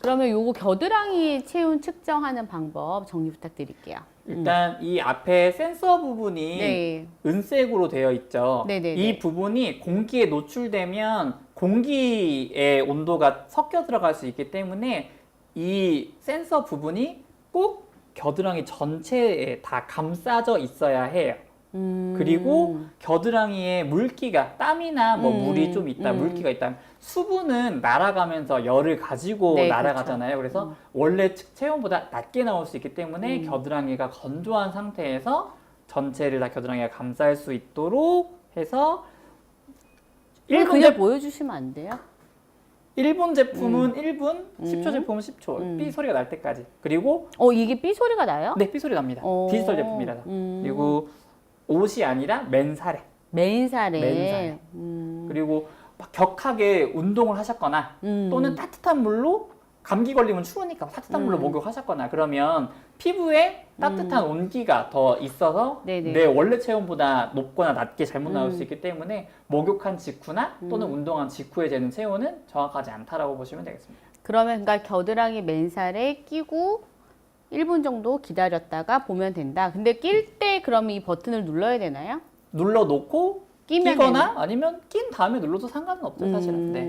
그러면 요거 겨드랑이 체온 측정하는 방법 정리 부탁드릴게요. 일단 이 앞에 센서 부분이 네. 은색으로 되어 있죠. 네네네. 이 부분이 공기에 노출되면 공기의 온도가 섞여 들어갈 수 있기 때문에 이 센서 부분이 꼭 겨드랑이 전체에 다 감싸져 있어야 해요. 음. 그리고 겨드랑이에 물기가 땀이나 뭐 음, 물이 좀 있다, 음. 물기가 있다. 수분은 날아가면서 열을 가지고 네, 날아가잖아요. 그래서 음. 원래 측- 체온보다 낮게 나올 수 있기 때문에 음. 겨드랑이가 건조한 상태에서 전체를 다 겨드랑이가 감쌀 수 있도록 해서 일본, 제, 보여주시면 안 돼요? 일본 제품은 1분, 음. 10초 제품은 10초. 음. 삐 소리가 날 때까지. 그리고 어 이게 삐 소리가 나요? 네, 삐 소리 납니다. 어. 디지털 제품이라서. 음. 그리고 옷이 아니라 맨살에. 맨살에. 맨살에. 음. 그리고 막 격하게 운동을 하셨거나 음. 또는 따뜻한 물로 감기 걸리면 추우니까 따뜻한 물로 음. 목욕하셨거나 그러면 피부에 따뜻한 온기가 더 있어서 네네. 내 원래 체온보다 높거나 낮게 잘못 나올 음. 수 있기 때문에 목욕한 직후나 또는 음. 운동한 직후에 재는 체온은 정확하지 않다라고 보시면 되겠습니다. 그러면 그러니까 겨드랑이 맨살에 끼고 1분 정도 기다렸다가 보면 된다. 근데 낄 때 그럼 이 버튼을 눌러야 되나요? 눌러 놓고 끼면 끼거나 아니면 낀 다음에 눌러도 상관은 없죠 사실은. 음. 네.